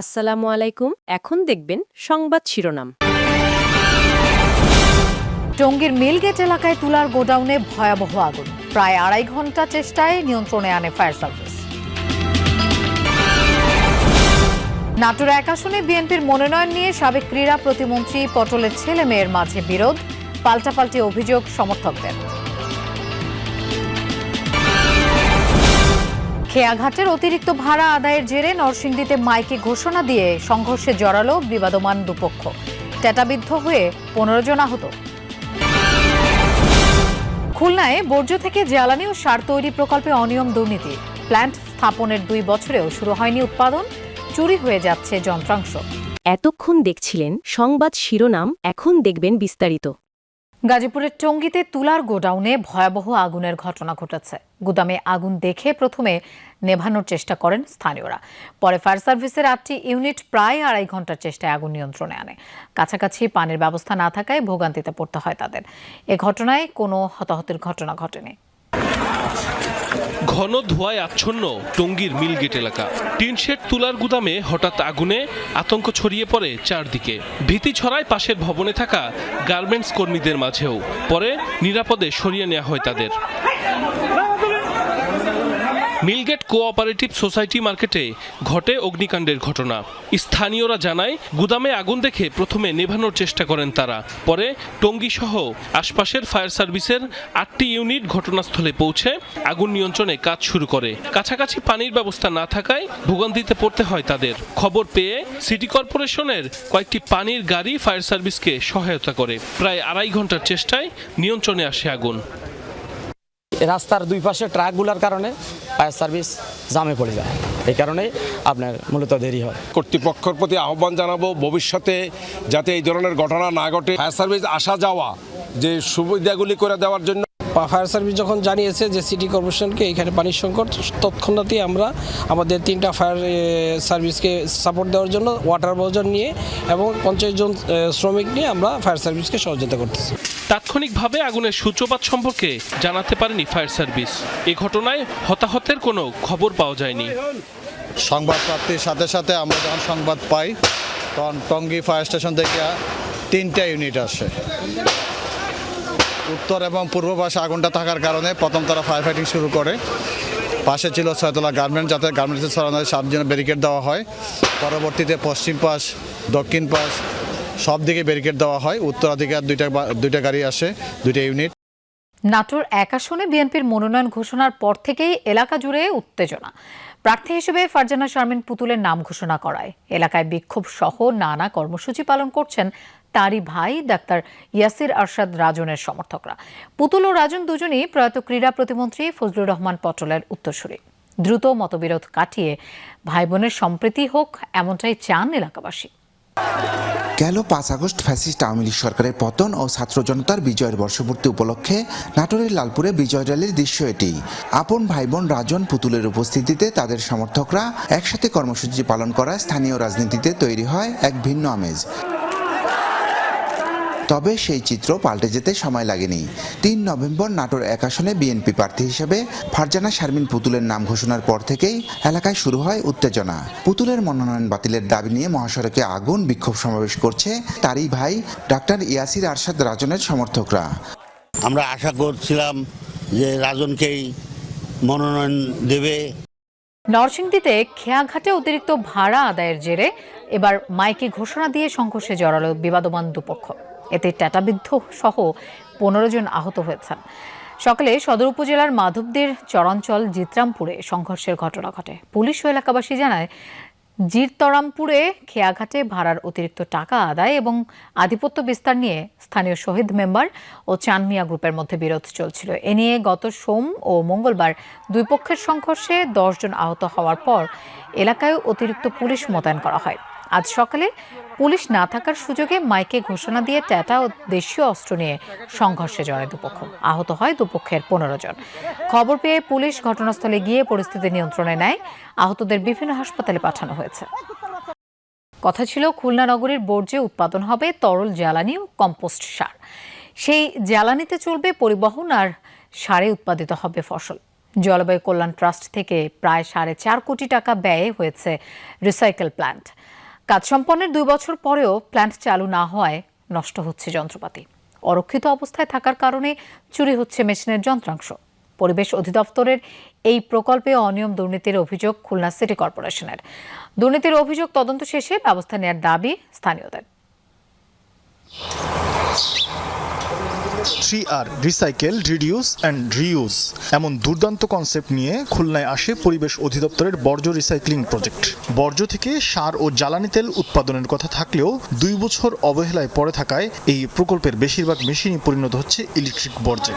আসসালামু আলাইকুম। এখন দেখবেন সংবাদ শিরোনাম। টঙ্গীর মিলগেট এলাকায় তুলার গোডাউনে ভয়াবহ আগুন। প্রায় আড়াই ঘণ্টা চেষ্টায় নিয়ন্ত্রণে আনে ফায়ার সার্ভিস। নাটোর এক আসনে বিএনপির মনোনয়ন নিয়ে সাবেক ক্রীড়া প্রতিমন্ত্রী পটলের ছেলে মেয়ের মাঝে বিরোধ। পাল্টাপাল্টি অভিযোগ সমর্থকদের। খেয়াঘাটের অতিরিক্ত ভাড়া আদায়ের জেরে নরসিংদীতে মাইকে ঘোষণা দিয়ে সংঘর্ষে জড়ালো বিবাদমান দুপক্ষ। টেটাবিদ্ধ হয়ে পনেরো জন আহত। খুলনায় বর্জ্য থেকে জ্বালানি ও সার তৈরি প্রকল্পে অনিয়ম দুর্নীতি। প্ল্যান্ট স্থাপনের দুই বছরেও শুরু হয়নি উৎপাদন। চুরি হয়ে যাচ্ছে যন্ত্রাংশ। এতক্ষণ দেখছিলেন সংবাদ শিরোনাম, এখন দেখবেন বিস্তারিত। গাজীপুরের টঙ্গিতে তুলার গোডাউনে ভয়াবহ আগুনের ঘটনা ঘটেছে। গুদামে আগুন দেখে প্রথমে নেভানোর চেষ্টা করেন স্থানীয়রা। পরে ফায়ার সার্ভিসের আটটি ইউনিট প্রায় আড়াই ঘণ্টার চেষ্টায় আগুন নিয়ন্ত্রণে আনে। কাছাকাছি পানির ব্যবস্থা না থাকায় ভোগান্তিতে পড়তে হয় তাদের। এ ঘটনায় কোনো হতাহতের ঘটনা ঘটেনি। ঘন ধোঁয়ায় আচ্ছন্ন টঙ্গীর মিলগেট এলাকা। টিনশেড তুলার গুদামে হঠাৎ আগুনে আতঙ্ক ছড়িয়ে পড়ে চারদিকে। ভীতি ছড়ায় পাশের ভবনে থাকা গার্মেন্টস কর্মীদের মাঝেও। পরে নিরাপদে সরিয়ে নেওয়া হয় তাদের। মিলগেট কোঅপারেটিভ সোসাইটি মার্কেটে ঘটে অগ্নিকাণ্ডের ঘটনা। স্থানীয়রা জানায়, গুদামে আগুন দেখে প্রথমে নেভানোর চেষ্টা করেন তারা। পরে টঙ্গী সহ আশপাশের ফায়ার সার্ভিসের আটটি ইউনিট ঘটনাস্থলে পৌঁছে আগুন নিয়ন্ত্রণে কাজ শুরু করে। কাছাকাছি পানির ব্যবস্থা না থাকায় ভোগান্তিতে পড়তে হয় তাদের। খবর পেয়ে সিটি কর্পোরেশনের কয়েকটি পানির গাড়ি ফায়ার সার্ভিসকে সহায়তা করে। প্রায় আড়াই ঘণ্টার চেষ্টায় নিয়ন্ত্রণে আসে আগুন। রাস্তার দুই পাশে ট্রাকগুলোর কারণে ফায়ার সার্ভিস জামে পড়ে যায়। এই কারণে আপনার মূলত দেরি হয়। কর্তৃপক্ষের প্রতি আহ্বান জানাব ভবিষ্যতে যাতে এই ধরনের ঘটনা না ঘটে। ফায়ার সার্ভিস আসা যাওয়া যে সুবিধাগুলি করে দেওয়ার জন্য। ফায়ার সার্ভিস যখন জানিয়েছে যে সিটি কর্পোরেশনকে এখানে পানির সংকট তৎক্ষণাৎই আমরা আমাদের তিনটা ফায়ার সার্ভিসকে সাপোর্ট দেওয়ার জন্য ওয়াটার বজন নিয়ে এবং পঞ্চাশ জন শ্রমিক নিয়ে আমরা ফায়ার সার্ভিসকে সহযোগিতা করতেছি। তাৎক্ষণিকভাবে আগুনের সূত্রপাত সম্পর্কে জানাতে পারেনি ফায়ার সার্ভিস। এ ঘটনায় হতাহতের কোনো খবর পাওয়া যায়নি। সংবাদ প্রাপ্তির সাথে সাথে আমরা যখন সংবাদ পাই, তখন টঙ্গী ফায়ার স্টেশন থেকে তিনটা ইউনিট আসে। উত্তর এবং পূর্ব পাশে আগুনটা থাকার কারণে প্রথম তারা ফায়ার ফাইটিং শুরু করে। পাশে ছিল ছয়তলা গার্মেন্ট যাতে গার্মেন্টসের সরানো হয় সাত জন্য ব্যারিকেড দেওয়া হয়। পরবর্তীতে পশ্চিম পাশ, দক্ষিণ পাশ সব দিকে ব্যারিকেড দেওয়া হয়। উত্তরাধিকার দুইটা দুইটা গাড়ি আসে, দুইটা ইউনিট নাটোর এক আসনে বিএনপির মনোনয়ন ঘোষণার পর থেকেই এলাকা জুড়ে উত্তেজনা। প্রার্থী হিসেবে ফারজানা শারমিন পুতুলের নাম ঘোষণা করায়। এলাকায় বিক্ষোভ সহ নানা কর্মসূচি পালন করছেন তারই ভাই ডাক্তার ইয়াসির আরশাদ রাজনের সমর্থকরা। পুতুল ও রাজন দুজনই প্রয়াত ক্রীড়া প্রতিমন্ত্রী ফজলুর রহমান পটলের উত্তরসূরি। দ্রুত মতবিরোধ কাটিয়ে ভাই বোনের সম্প্রীতি হোক, এমনটাই চান এলাকাবাসী। গেল পাঁচ আগস্ট ফ্যাসিস্ট আওয়ামী লীগ সরকারের পতন ও ছাত্র জনতার বিজয়ের বর্ষপূর্তি উপলক্ষে নাটোরের লালপুরে বিজয় র্যালির দৃশ্য এটি। আপন ভাই বোন রাজন পুতুলের উপস্থিতিতে তাদের সমর্থকরা একসাথে কর্মসূচি পালন করায় স্থানীয় রাজনীতিতে তৈরি হয় এক ভিন্ন আমেজ। তবে সেই চিত্র পাল্টে যেতে সময় লাগেনি। তিন নভেম্বর নাটোর এক আসনে বিএনপি প্রার্থী হিসেবে ফারজানা শারমিন পুতুলের নাম ঘোষণার পর থেকেই এলাকায় শুরু হয় উত্তেজনা। পুতুলের মনোনয়ন বাতিলের দাবি নিয়ে মহাসড়কে আগুন বিক্ষোভ সমাবেশ করছে তারই ভাই ডাক্তার ইয়াসির আরশাদ রাজনের সমর্থকরা। আমরা আশা করছিলাম যে রাজনকেই মনোনয়ন দেবে। নরসিংদীতে খেয়াঘাটে অতিরিক্ত ভাড়া আদায়ের জেরে এবার মাইকে ঘোষণা দিয়ে সংঘর্ষে জড়ালো বিবাদমান দুপক্ষ। এতে টাটাবিদ্ধ সহ পনেরো জন আহত হয়েছেন। সকালে সদর উপজেলার মাধবদের চরাঞ্চল জিত্রামপুরে সংঘর্ষের ঘটনা ঘটে। পুলিশ ও এলাকাবাসী জানায়, জিরতরামপুরে খেয়াঘাটে ভাড়ার অতিরিক্ত টাকা আদায় এবং আধিপত্য বিস্তার নিয়ে স্থানীয় শহীদ মেম্বার ও চানমিয়া গ্রুপের মধ্যে বিরোধ চলছিল। এ নিয়ে গত সোম ও মঙ্গলবার দুই পক্ষের সংঘর্ষে দশজন আহত হওয়ার পর এলাকায় অতিরিক্ত পুলিশ মোতায়েন করা হয়। আজ সকালে পুলিশ না থাকার সুযোগে মাইকে ঘোষণা দিয়ে ট্যাটা ও দেশীয় অস্ত্র নিয়ে সংঘর্ষে জড়ায় দুপক্ষ। আহত হয় দুপক্ষের পনেরো জন। খবর পেয়ে পুলিশ ঘটনাস্থলে গিয়ে পরিস্থিতি নিয়ন্ত্রণে নেয়। আহতদের বিভিন্ন হাসপাতালে পাঠানো হয়েছে। কথা ছিল খুলনা নগরীর বর্জ্যে উৎপাদন হবে তরল জ্বালানি ও কম্পোস্ট সার। সেই জ্বালানিতে চলবে পরিবহন আর সারে উৎপাদিত হবে ফসল। জলবায়ু কল্যাণ ট্রাস্ট থেকে প্রায় সাড়ে চার কোটি টাকা ব্যয়ে হয়েছে রিসাইকেল প্ল্যান্ট। কাজ সম্পন্নের দুই বছর পরেও প্ল্যান্ট চালু না হওয়ায় নষ্ট হচ্ছে যন্ত্রপাতি। অরক্ষিত অবস্থায় থাকার কারণে চুরি হচ্ছে মেশিনের যন্ত্রাংশ। পরিবেশ অধিদপ্তরের এই প্রকল্পে অনিয়ম দুর্নীতির অভিযোগ খুলনা সিটি কর্পোরেশনের। দুর্নীতির অভিযোগ তদন্ত শেষে ব্যবস্থা নেওয়ার দাবি স্থানীয়দের। Three R recycle reduce and reuse এমন দুর্দান্ত কনসেপ্ট নিয়ে খুলনায় আসে পরিবেশ অধিদপ্তরের বর্জ্য রিসাইক্লিং প্রজেক্ট বর্জ্য থেকে সার ও জ্বালানি তেল উৎপাদনের কথা থাকলেও দুই বছর অবহেলায় পড়ে থাকায় এই প্রকল্পের বেশিরভাগ মেশিনই পরিণত হচ্ছে ইলেকট্রিক বর্জ্যে।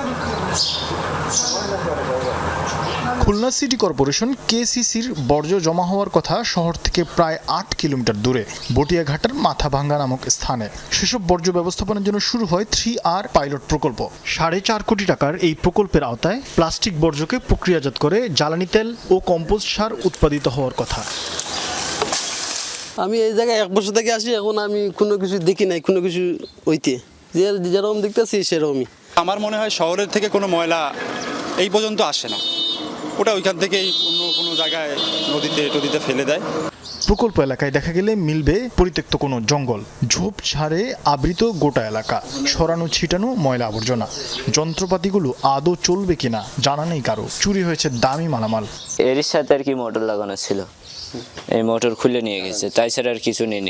খুলনা সিটি কর্পোরেশন কেসিসির বর্জ্য জমা হওয়ার কথা শহর থেকে প্রায় আট কিলোমিটার দূরে বটিয়াঘাটের মাথাভাঙ্গা নামক স্থানে। সেসব বর্জ্য ব্যবস্থাপনার জন্য শুরু হয় থ্রি আর পাইলট প্রকল্প। সাড়ে চার কোটি টাকার এই প্রকল্পের আওতায় প্লাস্টিক বর্জ্যকে প্রক্রিয়াজাত করে জ্বালানি তেল ও কম্পোস্ট সার উৎপাদিত হওয়ার কথা। আমি এই জায়গায় এক বছর থেকে আসি এখন আমি কোনো কিছু দেখি নাই কোনো কিছু ওইতে যে যেরকম দেখতেছি সেরকমই। আমার মনে হয় শহরের থেকে কোনো ময়লা এই পর্যন্ত আসে না। ওটা ওইখান থেকেই অন্য কোনো জায়গায় নদীতে টদিতে ফেলে দেয়। প্রকল্প এলাকায় দেখা গেলে মিলবে পরিত্যক্ত কোনো জঙ্গল ঝোপঝাড়ে আবৃত গোটা এলাকা সরানো ছিটানো ময়লা আবর্জনা। যন্ত্রপাতিগুলো আদৌ চলবে কিনা জানা নেই কারও। চুরি হয়েছে দামি মালামাল। এর সাথে আর কি মোটর লাগানো ছিল। এই মোটর খুলে নিয়ে গেছে তাই ছাড়া আর কিছু নেই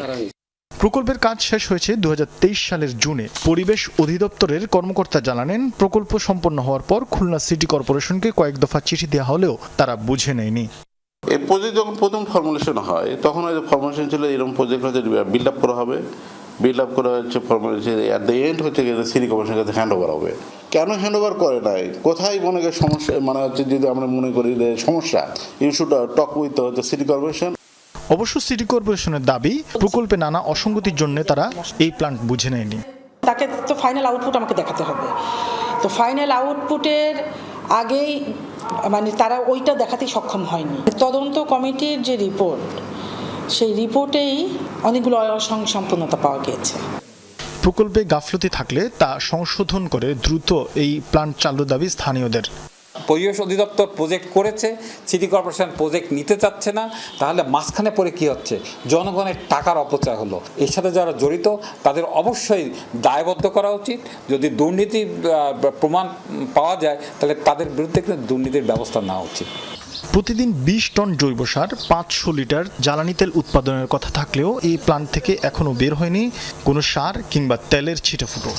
প্রকল্পের কাজ শেষ হয়েছে দু হাজার তেইশ সালের জুনে। পরিবেশ অধিদপ্তরের কর্মকর্তা জানালেন, প্রকল্প সম্পন্ন হওয়ার পর খুলনা সিটি কর্পোরেশনকে কয়েক দফা চিঠি দেওয়া হলেও তারা বুঝে নেয়নি। এই প্রজেক্ট যখন প্রথম ফর্মুলেশন হয়, তখন হয়তো ফর্মুলেশন ছিল এরকম প্রজেক্ট হচ্ছে বিল্ড আপ করা হবে। বিল্ড আপ করা হচ্ছে ফর্মুলেশন অ্যাট দ্য এন্ড হচ্ছে গিয়ে সিটি কর্পোরেশনের কাছে হ্যান্ড ওভার হবে। কেন হ্যান্ড ওভার করে নাই? কোথায় মনে সমস্যা মানে হচ্ছে যদি আমরা মনে করি যে সমস্যা ইউ শুড টক উইথ হচ্ছে সিটি কর্পোরেশন অবশ্য সিটি কর্পোরেশনের দাবি প্রকল্পে নানা অসঙ্গতির জন্য তারা এই প্ল্যান্ট বুঝে নেয়নি। তাকে তো ফাইনাল আউটপুট আমাকে দেখাতে হবে। তো ফাইনাল আউটপুটের আগেই মানে তারা ওইটা দেখাতে সক্ষম হয়নি। তদন্ত কমিটির যে রিপোর্ট সেই রিপোর্টেই অনেকগুলো অসংসম্পূর্ণতা পাওয়া গিয়েছে। প্রকল্পে গাফলতি থাকলে তা সংশোধন করে দ্রুত এই প্ল্যান্ট চালুর দাবি স্থানীয়দের। পরিবেশ অধিদপ্তর প্রজেক্ট করেছে সিটি কর্পোরেশন প্রজেক্ট নিতে চাচ্ছে না, তাহলে মাঝখানে পড়ে কি হচ্ছে? জনগণের টাকার অপচয় হলো। এর সাথে যারা জড়িত, তাদের অবশ্যই দায়বদ্ধ করা উচিত। যদি দুর্নীতি প্রমাণ পাওয়া যায়, তাহলে তাদের বিরুদ্ধে কিন্তু দুর্নীতির ব্যবস্থা নেওয়া উচিত। প্রতিদিন বিশ টন জৈব সার, পাঁচশো লিটার জ্বালানি তেল উৎপাদনের কথা থাকলেও এই প্ল্যান্ট থেকে এখনও বের হয়নি কোনো সার কিংবা তেলের ছিটেফুটো।